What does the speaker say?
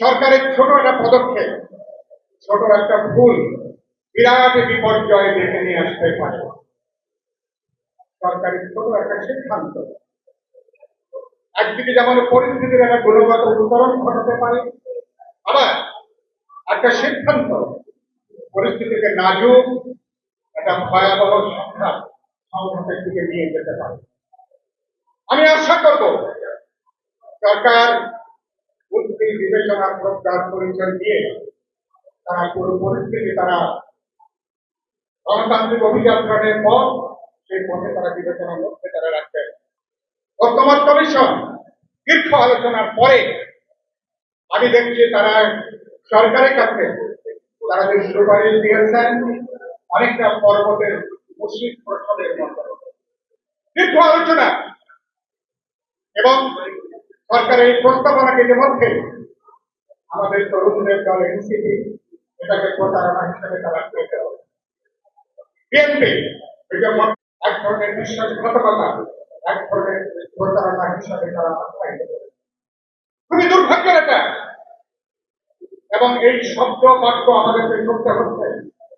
সরকারের ছোট একটা পদক্ষেপ, ছোট একটা ভুল বিরাট বিপর্যয় ডেকে নিয়ে আসতে পারে। সরকারের ছোট একটা সিদ্ধান্ত। একদিকে যেমন পরিস্থিতির একটা গুণগত উত্তরণ ঘটাতে পারে, আবার একটা সিদ্ধান্ত, পরিস্থিতিকে নাজুক, একটা ভয়াবহ সংঘাত সংঘাতের দিকে নিয়ে যেতে পারে। আমি আশা করব সরকার বিবেচনা প্রজ্ঞার পরিচয় দিয়ে তারা পুরো পরিস্থিতি তারা গণতান্ত্রিক অভিযাত্রানের পর সেই পথে তারা বিবেচনার মধ্যে তারা বর্তমান কমিশন দীর্ঘ আলোচনার পরে আমি দেখছি তারা সরকারের কাছে, তারা যে সুপারিশ দিয়েছেন, অনেকটা পর্বতের মুসলিম প্রশ্নের মতো দীর্ঘ আলোচনা এবং সরকারের এই প্রস্তাবনাকে ইতিমধ্যে আমাদের তরুণদের দল, এনসিপি, এটাকে প্রতারণা হিসেবে তারা পেতে হবে। বিএনপি এক ধরনের বিশ্বাসঘাতকতা এক ধরনের প্রতারণা হিসাবে তারা আখ্যায়িত খুবই দুর্ভাগ্যের এটা এবং এই শব্দ, বাক্য আমাদেরকে শুনতে হচ্ছে।